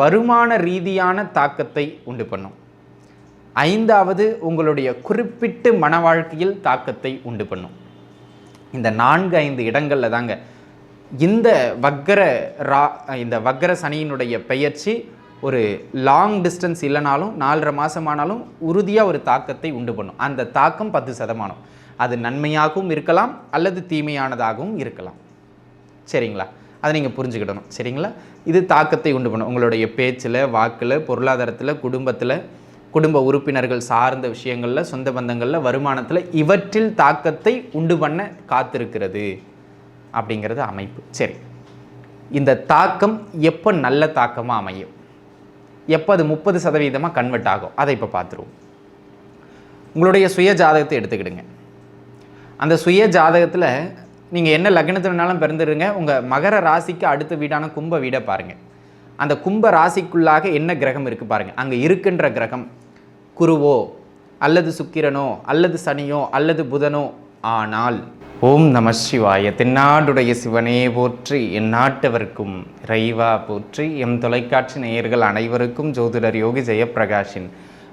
வருமான ரீதியான தாக்கத்தை உண்டு பண்ணும். ஐந்தாவது உங்களுடைய குறிப்பிட்ட மன வாழ்க்கையில் தாக்கத்தை உண்டு பண்ணும். இந்த நான்கு ஐந்து இடங்களில் தாங்க இந்த வக்கர ரா இந்த வக்கர சனியினுடைய பெயர்ச்சி ஒரு லாங் டிஸ்டன்ஸ் இல்லைனாலும் நாலரை மாதமானாலும் உறுதியாக ஒரு தாக்கத்தை உண்டு பண்ணும். அந்த தாக்கம் பத்து சதமானம். அது நன்மையாகவும் இருக்கலாம் அல்லது தீமையானதாகவும் இருக்கலாம். சரிங்களா? அதை நீங்கள் புரிஞ்சுக்கிடணும். சரிங்களா? இது தாக்கத்தை உண்டு பண்ணும். உங்களுடைய பேச்சில் வாக்கில் பொருளாதாரத்தில் குடும்பத்தில் குடும்ப உறுப்பினர்கள் சார்ந்த விஷயங்களில் சொந்த பந்தங்களில் வருமானத்தில் இவற்றில் தாக்கத்தை உண்டு பண்ண காத்திருக்கிறது அப்படிங்கிறது அமைப்பு. சரி. இந்த தாக்கம் எப்போ நல்ல தாக்கமாக அமையும்? எப்போ அது முப்பது சதவீதமாக கன்வெர்ட் ஆகும்? அதை இப்போ பார்த்துருவோம். உங்களுடைய சுய ஜாதகத்தை எடுத்துக்கிடுங்க. அந்த சுய ஜாதகத்தில் நீங்கள் என்ன லக்னத்தில் வேணாலும் பிறந்துடுங்க உங்கள் மகர ராசிக்கு அடுத்த வீடான கும்ப வீடை பாருங்கள் அந்த கும்ப ராசிக்குள்ளாக என்ன கிரகம் இருக்குது பாருங்கள் அங்கே இருக்கின்ற கிரகம் குருவோ அல்லது சுக்கிரனோ அல்லது சனியோ அல்லது புதனோ ஆனால் ஓம் நம சிவாய. தென்னாடுடைய சிவனே போற்றி என் நாட்டவர்க்கும் இறைவா போற்றி எம் தொலைக்காட்சி நேயர்கள் அனைவருக்கும் ஜோதிடர் யோகி ஜெயப்பிரகாஷின்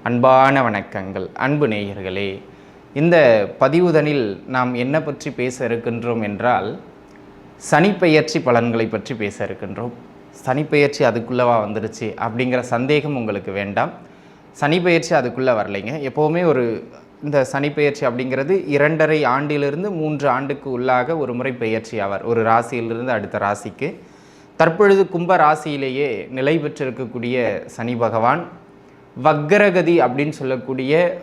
அன்பான வணக்கங்கள். அன்பு நேயர்களே இந்த பதிவுதனில் நாம் என்ன பற்றி பேச இருக்கின்றோம் என்றால் சனிப்பெயர்ச்சி பலன்களை பற்றி பேச இருக்கின்றோம். சனிப்பெயர்ச்சி அதுக்குள்ளவா வந்துருச்சு அப்படிங்கிற சந்தேகம் உங்களுக்கு வேண்டாம். சனிப்பெயர்ச்சி அதுக்குள்ளே வரலைங்க. எப்போவுமே ஒரு இந்த சனிப்பெயர்ச்சி அப்படிங்கிறது இரண்டரை ஆண்டிலிருந்து மூன்று ஆண்டுக்கு உள்ளாக ஒரு முறை பெயர்ச்சி ஆவார். ஒரு ராசியிலிருந்து அடுத்த ராசிக்கு. தற்பொழுது கும்ப ராசியிலேயே நிலை பெற்றிருக்கக்கூடிய சனி பகவான் வக்ரகதி அப்படின்னு சொல்லக்கூடிய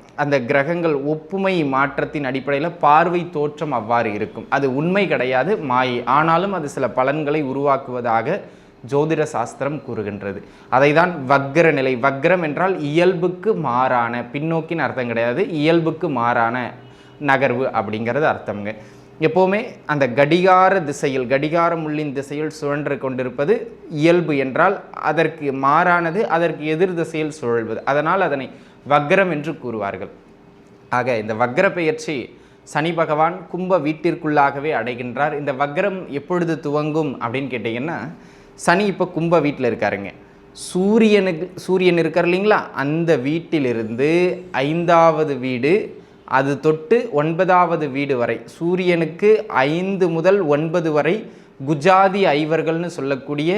அந்த கிரகங்கள் ஒப்புமை மாற்றத்தின் அடிப்படையில் பார்வை தோற்றம் அவ்வாறு இருக்கும். அது உண்மை கிடையாது மாயை. ஆனாலும் அது சில பலன்களை உருவாக்குவதாக ஜோதிட சாஸ்திரம் கூறுகின்றது. அதை தான் வக்ர நிலை. வக்ரம் என்றால் இயல்புக்கு மாறான பின்னோக்கின் அர்த்தம் கிடையாது இயல்புக்கு மாறான நகர்வு அப்படிங்கிறது அர்த்தம்ங்க. எப்போவுமே அந்த கடிகார திசையில் கடிகார முள்ளின் திசையில் சுழன்று கொண்டிருப்பது இயல்பு என்றால் அதற்கு மாறானது அதற்கு எதிர் திசையில் சுழல்வது. அதனால் அதனை வக்ரம் என்று கூறுவார்கள். ஆக இந்த வக்ர பெயர்ச்சி சனி பகவான் கும்ப வீட்டிற்குள்ளாகவே அடைகின்றார். இந்த வக்ரம் எப்பொழுது துவங்கும் அப்படின்னு கேட்டிங்கன்னா சனி இப்போ கும்ப வீட்டில் இருக்காருங்க. சூரியனுக்கு சூரியன் இருக்கார் இல்லைங்களா? அந்த வீட்டிலிருந்து ஐந்தாவது வீடு அது தொட்டு ஒன்பதாவது வீடு வரை சூரியனுக்கு ஐந்து முதல் ஒன்பது வரை குஜாதி ஐவர்கள்னு சொல்லக்கூடிய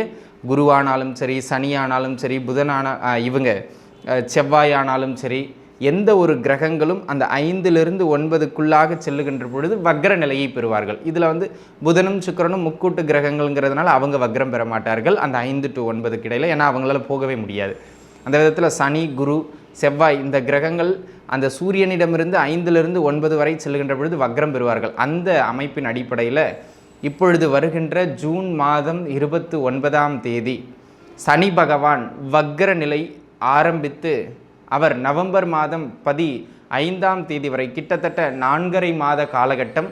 குருவானாலும் சரி சனியானாலும் சரி புதனான இவங்க செவ்வாயானாலும் சரி எந்த ஒரு கிரகங்களும் அந்த ஐந்திலிருந்து ஒன்பதுக்குள்ளாக செல்லுகின்ற பொழுது வக்ர நிலையை பெறுவார்கள். இதில் வந்து புதனும் சுக்கிரனும் முக்கூட்டு கிரகங்கள்ங்கிறதுனால அவங்க வக்ரம் பெற மாட்டார்கள். அந்த ஐந்து டு ஒன்பதுக்கு இடையில் ஏன்னா அவங்களால போகவே முடியாது. அந்த விதத்தில் சனி குரு செவ்வாய் இந்த கிரகங்கள் அந்த சூரியனிடமிருந்து ஐந்திலிருந்து ஒன்பது வரை செல்லுகின்ற பொழுது வக்ரம் பெறுவார்கள். அந்த அமைப்பின் அடிப்படையில் இப்பொழுது வருகின்ற ஜூன் மாதம் இருபத்து ஒன்பதாம் தேதி சனி பகவான் வக்ர நிலை ஆரம்பித்து அவர் நவம்பர் மாதம் பதி ஐந்தாம் தேதி வரை கிட்டத்தட்ட நான்கரை மாத காலகட்டம்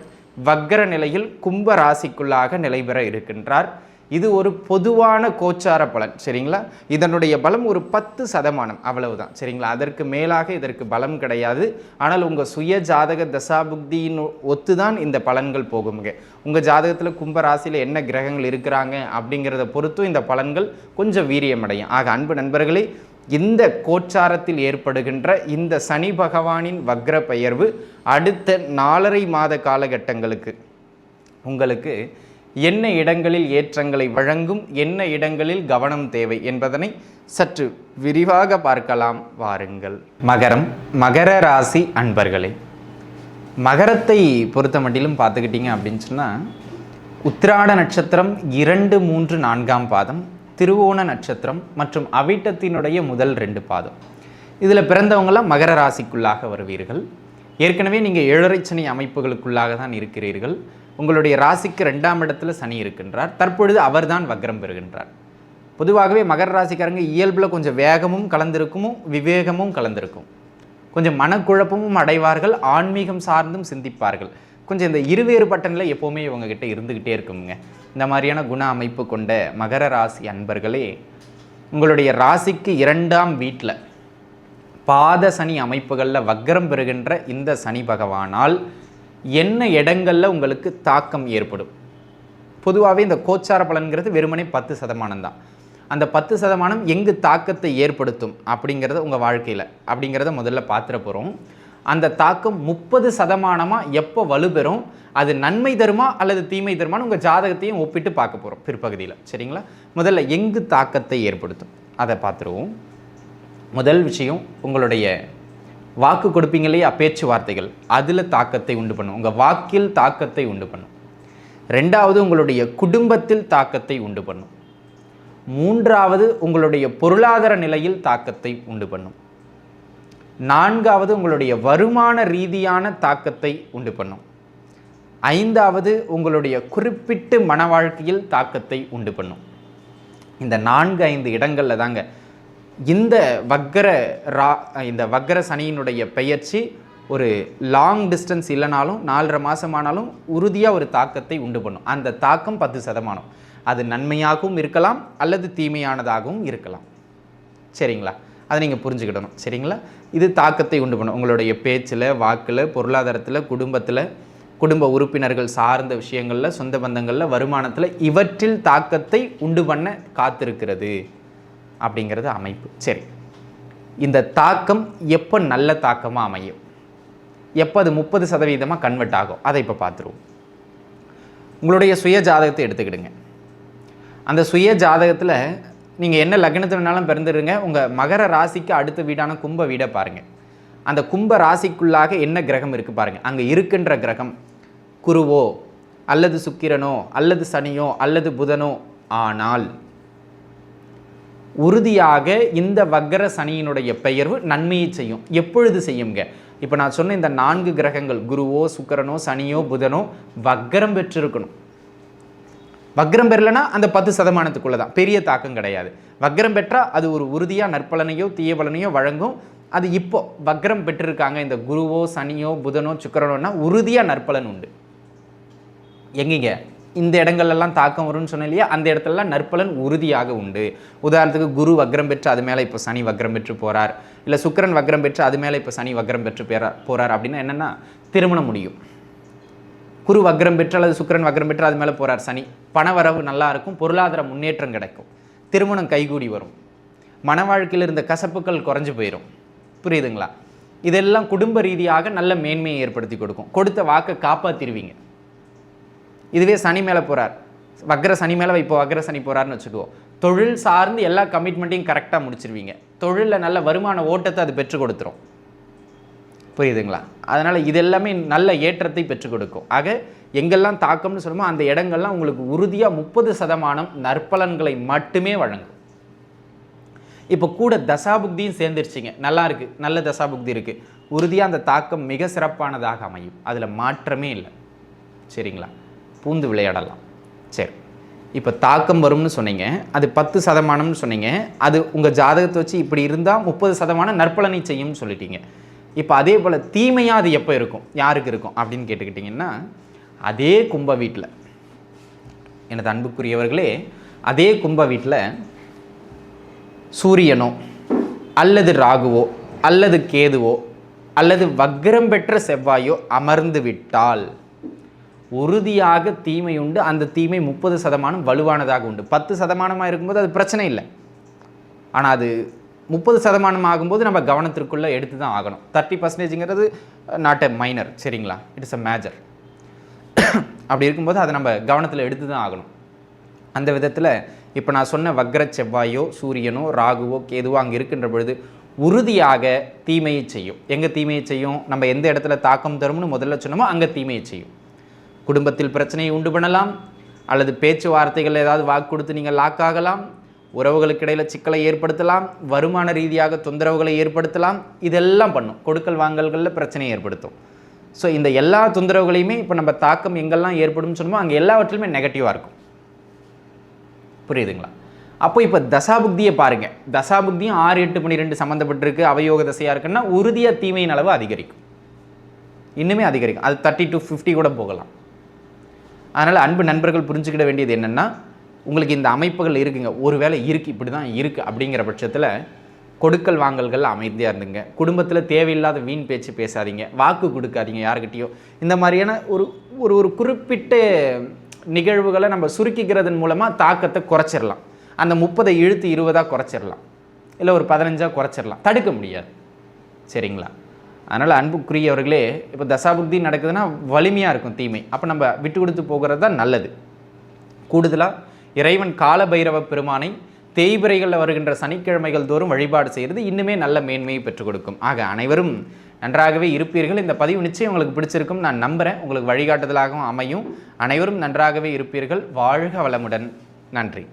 வக்ர நிலையில் கும்ப ராசிக்குள்ளாக நிலைபெற இருக்கின்றார். இது ஒரு பொதுவான கோச்சார பலன் சரிங்களா? இதனுடைய பலம் ஒரு பத்து சதமானம் அவ்வளவுதான் சரிங்களா? அதற்கு மேலாக இதற்கு பலம் கிடையாது. ஆனால் உங்கள் சுய ஜாதக தசாபுக்தியின் ஒத்துதான் இந்த பலன்கள் போகுங்க உங்கள் ஜாதகத்தில் கும்ப ராசியில் என்ன கிரகங்கள் இருக்கிறாங்க அப்படிங்கிறத பொறுத்தும் இந்த பலன்கள் கொஞ்சம் வீரியமடையும். ஆக அன்பு நண்பர்களே இந்த கோச்சாரத்தில் ஏற்படுகின்ற இந்த சனி பகவானின் வக்ர பெயர்வு அடுத்த நாலரை மாத காலகட்டங்களுக்கு உங்களுக்கு என்ன இடங்களில் ஏற்றங்களை வழங்கும் என்ன இடங்களில் கவனம் தேவை என்பதனை சற்று விரிவாக பார்க்கலாம் வாருங்கள். மகரம் மகர ராசி அன்பர்களே மகரத்தை பொறுத்த மட்டிலும் பார்த்துக்கிட்டிங்க அப்படின்னு சொன்னால் உத்திராட நட்சத்திரம் இரண்டு மூன்று நான்காம் பாதம் திருவோண நட்சத்திரம் மற்றும் அவிட்டத்தினுடைய முதல் ரெண்டு பாதம். இதில் பிறந்தவங்களாம் மகர ராசிக்குள்ளாக வருவீர்கள். ஏற்கனவே நீங்கள் ஏழரை சனி அமைப்புகளுக்குள்ளாக தான் இருக்கிறீர்கள். உங்களுடைய ராசிக்கு ரெண்டாம் இடத்துல சனி இருக்கின்றார். தற்பொழுது அவர்தான் வக்ரம் பெறுகின்றார். பொதுவாகவே மகர ராசிக்காரங்க இயல்பில் கொஞ்சம் வேகமும் கலந்திருக்குமும் விவேகமும் கலந்திருக்கும். கொஞ்சம் மனக்குழப்பமும் அடைவார்கள் ஆன்மீகம் சார்ந்தும் சிந்திப்பார்கள். கொஞ்சம் இந்த இருவேறு பட்டனில் எப்போவுமே இவங்ககிட்ட இருந்துக்கிட்டே இருக்குங்க இந்த மாதிரியான குண அமைப்பு கொண்ட மகர ராசி அன்பர்களே உங்களுடைய ராசிக்கு இரண்டாம் வீட்டில் பாத சனி அமைப்புகளில் வக்கரம் பெறுகின்ற இந்த சனி பகவானால் என்ன இடங்களில் உங்களுக்கு தாக்கம் ஏற்படும்? பொதுவாகவே இந்த கோச்சார பலன்கிறது வெறுமனே பத்து சதமானம் தான். அந்த பத்து சதமானம் எங்கு தாக்கத்தை ஏற்படுத்தும் அப்படிங்கிறத உங்கள் வாழ்க்கையில் அப்படிங்கிறத முதல்ல பார்த்துட போகிறோம் அந்த தாக்கம் முப்பது சதமானமாக எப்போ வலுப்பெறும் அது நன்மை தருமா அல்லது தீமை தருமான்னு உங்கள் ஜாதகத்தையும் ஒப்பிட்டு பார்க்க போகிறோம் பிற்பகுதியில். சரிங்களா? முதல்ல எங்கு தாக்கத்தை ஏற்படுத்தும்? அதை பார்த்துருவோம். முதல் விஷயம் உங்களுடைய வாக்கு கொடுப்பீங்க இல்லையா? பேச்சுவார்த்தைகள். அதில் தாக்கத்தை உண்டு பண்ணும். உங்கள் வாக்கில் தாக்கத்தை உண்டு பண்ணும். ரெண்டாவது உங்களுடைய குடும்பத்தில் தாக்கத்தை உண்டு பண்ணும். மூன்றாவது உங்களுடைய பொருளாதார நிலையில் தாக்கத்தை உண்டு பண்ணும். நான்காவது உங்களுடைய வருமான ரீதியான தாக்கத்தை உண்டு பண்ணும். ஐந்தாவது உங்களுடைய குறிப்பிட்டு மன வாழ்க்கையில் தாக்கத்தை உண்டு பண்ணும். இந்த நான்கு ஐந்து இடங்களில் தாங்க இந்த வக்கர ரா இந்த வக்கர சனியினுடைய பெயர்ச்சி ஒரு லாங் டிஸ்டன்ஸ் இல்லைனாலும் நாலரை மாதமானாலும் உறுதியாக ஒரு தாக்கத்தை உண்டு பண்ணும். அந்த தாக்கம் பத்து சதமானம். அது நன்மையாகவும் இருக்கலாம் அல்லது தீமையானதாகவும் இருக்கலாம். சரிங்களா? அதை நீங்கள் புரிஞ்சுக்கிடணும். சரிங்களா? இது தாக்கத்தை உண்டு பண்ணும். உங்களுடைய பேச்சில் வாக்கில் பொருளாதாரத்தில் குடும்பத்தில் குடும்ப உறுப்பினர்கள் சார்ந்த விஷயங்களில் சொந்த பந்தங்களில் வருமானத்தில் இவற்றில் தாக்கத்தை உண்டு பண்ண காத்திருக்கிறது அப்படிங்கிறது அமைப்பு. சரி. இந்த தாக்கம் எப்போ நல்ல தாக்கமாக அமையும்? எப்போ அது முப்பது சதவீதமாக கன்வெர்ட் ஆகும்? அதை இப்போ பார்த்துருவோம். உங்களுடைய சுய ஜாதகத்தை எடுத்துக்கிடுங்க. அந்த சுய ஜாதகத்தில் நீங்கள் என்ன லக்னத்தினாலும் பிறந்துடுங்க உங்கள் மகர ராசிக்கு அடுத்த வீடான கும்ப வீடை பாருங்கள் அந்த கும்ப ராசிக்குள்ளாக என்ன கிரகம் இருக்குது பாருங்கள் அங்கே இருக்கின்ற கிரகம் குருவோ அல்லது சுக்கிரனோ அல்லது சனியோ அல்லது புதனோ ஆனால் உறுதியாக இந்த வக்கர சனியினுடைய பெயர்வு நன்மையை செய்யும். எப்பொழுது செய்யுங்க? இப்போ நான் சொன்ன இந்த நான்கு கிரகங்கள் குருவோ சுக்கரனோ சனியோ புதனோ வக்கரம் பெற்றிருக்கணும். வக்ரம் பெறலைன்னா அந்த பத்து சதமானத்துக்குள்ளே தான் பெரிய தாக்கம் கிடையாது. வக்ரம் பெற்றால் அது ஒரு உறுதியாக நற்பலனையோ தீய பலனையோ வழங்கும். அது இப்போ வக்ரம் பெற்றிருக்காங்க. இந்த குருவோ சனியோ புதனோ சுக்கரனோன்னா உறுதியாக நற்பலன் உண்டு. எங்கீங்க? இந்த இடங்கள்லாம் தாக்கம் வரும்னு சொன்ன இல்லையா அந்த இடத்துலலாம் நற்பலன் உறுதியாக உண்டு. உதாரணத்துக்கு குரு வக்ரம் பெற்று அது மேலே இப்போ சனி வக்ரம் பெற்று போகிறார் இல்லை சுக்கரன் வக்ரம் பெற்று அது மேலே இப்போ சனி வக்ரம் பெற்று போகிறார் போகிறார் அப்படின்னா என்னென்னா திருமணம் முடியும். குரு வக்ரம் பெற்று அல்லது சுக்கரன் வக்ரம் பெற்று அது மேலே போகிறார் சனி. பண வரவு நல்லா இருக்கும் பொருளாதார முன்னேற்றம் கிடைக்கும். திருமணம் கைகூடி வரும். மன வாழ்க்கையில் இருந்த கசப்புகள் குறைஞ்சு போயிடும் புரியுதுங்களா? இதெல்லாம் குடும்ப ரீதியாக நல்ல மேன்மையை ஏற்படுத்தி கொடுக்கும். கொடுத்த வாக்கை காப்பாற்றிடுவீங்க இதுவே சனி மேலே போகிறார் வக்ர சனி மேலே இப்போ வக்ர சனி போகிறாருன்னு வச்சுக்குவோம் தொழில் சார்ந்து எல்லா கமிட்மெண்ட்டையும் கரெக்டாக முடிச்சிருவீங்க. தொழிலில் நல்ல வருமான ஓட்டத்தை அது பெற்றுக் கொடுத்துரும். புரியுதுங்களா? அதனால் இது எல்லாமே நல்ல ஏற்றத்தை பெற்றுக் கொடுக்கும். ஆக எங்கெல்லாம் தாக்கம்னு சொல்லுமோ அந்த இடங்கள்லாம் உங்களுக்கு உறுதியாக முப்பது சதமானம் நற்பலன்களை மட்டுமே வழங்கும். இப்போ கூட தசாபுக்தியும் சேர்ந்துருச்சிங்க. நல்லா இருக்குது நல்ல தசாபுக்தி இருக்குது உறுதியாக அந்த தாக்கம் மிக சிறப்பானதாக அமையும். அதில் மாற்றமே இல்லை. சரிங்களா? பூந்து விளையாடலாம். சரி. இப்போ தாக்கம் வரும்னு சொன்னீங்க. அது பத்து சதமானம்னு சொன்னீங்க. அது உங்கள் ஜாதகத்தை வச்சு இப்படி இருந்தால் முப்பது சதமானம் நற்பலனை செய்யும்னு சொல்லிட்டீங்க. இப்போ அதே போல் தீமையாக அது எப்போ இருக்கும்? யாருக்கு இருக்கும்? அப்படின்னு கேட்டுக்கிட்டிங்கன்னா அதே கும்ப வீட்டில் எனது அன்புக்குரியவர்களே அதே கும்ப வீட்டில் சூரியனோ அல்லது ராகுவோ அல்லது கேதுவோ அல்லது வக்ரம் பெற்ற செவ்வாயோ அமர்ந்து விட்டால் உறுதியாக தீமை உண்டு. அந்த தீமை முப்பது சதமானம் வலுவானதாக உண்டு. பத்து சதமானமாக இருக்கும்போது அது பிரச்சனை இல்லை. ஆனால் அது முப்பது சதமானம் ஆகும்போது நம்ம கவனத்திற்குள்ளே எடுத்து தான் ஆகணும் தேர்ட்டி பர்சன்டேஜுங்கிறது நாட் எ மைனர் சரிங்களா? இட்ஸ் அ மேஜர் அப்படி இருக்கும்போது அதை நம்ம கவனத்தில் எடுத்து தான் ஆகணும். அந்த விதத்தில் இப்போ நான் சொன்ன வக்ர செவ்வாயோ சூரியனோ ராகுவோ கேதுவோ அங்கே இருக்கின்ற பொழுது உறுதியாக தீமையை செய்யும். எங்கே தீமையை செய்யும்? நம்ம எந்த இடத்துல தாக்கம் தரும்னு முதல்ல சொன்னோமோ அங்கே தீமையை செய்யும். குடும்பத்தில் பிரச்சனையை உண்டு பண்ணலாம். அல்லது பேச்சுவார்த்தைகள் ஏதாவது வாக்கு கொடுத்து நீங்கள் லாக் ஆகலாம். உறவுகளுக்கு இடையில் சிக்கலை ஏற்படுத்தலாம் வருமான ரீதியாக தொந்தரவுகளை ஏற்படுத்தலாம். இதெல்லாம் பண்ணும். கொடுக்கல் வாங்கல்களில் பிரச்சனையை ஏற்படுத்தும். ஸோ இந்த எல்லா தொந்தரவுகளையுமே இப்போ நம்ம தாக்கம் எங்கெல்லாம் ஏற்படும் சொன்னோமோ அங்கே எல்லாவற்றிலுமே நெகட்டிவாக இருக்கும். புரியுதுங்களா? அப்போ இப்போ தசாபுக்தியை பாருங்கள் தசாபுக்தியும் ஆறு எட்டு பன்னிரெண்டு சம்மந்தப்பட்டிருக்கு அவயோக தசையாக இருக்குன்னா உறுதியாக தீமையின் அளவு அதிகரிக்கும். இன்னுமே அதிகரிக்கும். அது தேர்ட்டி டு ஃபிஃப்டி கூட போகலாம். அதனால் அன்பு நண்பர்கள் புரிஞ்சுக்கிட வேண்டியது என்னென்னா உங்களுக்கு இந்த அமைப்புகள் இருக்குங்க. ஒருவேளை இருக்குது இப்படி தான் இருக்குது அப்படிங்கிற பட்சத்தில் கொடுக்கல் வாங்கல்கள் அமைதியாக இருந்துங்க. குடும்பத்தில் தேவையில்லாத வீண் பேச்சு பேசாதீங்க. வாக்கு கொடுக்காதீங்க யாருக்கிட்டேயோ இந்த மாதிரியான ஒரு ஒரு ஒரு குறிப்பிட்ட நிகழ்வுகளை நம்ம சுருக்கிக்கிறதன் மூலமாக தாக்கத்தை குறைச்சிடலாம் அந்த முப்பதை இழுத்து இருபதாக குறைச்சிடலாம் இல்லை ஒரு பதினஞ்சாக குறைச்சிடலாம் தடுக்க முடியாது. சரிங்களா? அதனால் அன்புக்குரியவர்களே இப்போ தசாபுக்தி நடக்குதுன்னா வலிமையாக இருக்கும் தீமை. அப்போ நம்ம விட்டு கொடுத்து போகிறது தான் நல்லது. கூடுதலாக இறைவன் காலபைரவ பெருமானை தேய்பிரைகளில் வருகின்ற சனிக்கிழமைகள் தோறும் வழிபாடு செய்கிறது. இன்னுமே நல்ல மேன்மையை பெற்றுக் கொடுக்கும். ஆக அனைவரும் நன்றாகவே இருப்பீர்கள். இந்த பதிவு நிச்சயம் உங்களுக்கு பிடிச்சிருக்கும். நான் நம்புகிறேன் உங்களுக்கு வழிகாட்டுதலாகவும் அமையும். அனைவரும் நன்றாகவே இருப்பீர்கள். வாழ்க வளமுடன். நன்றி.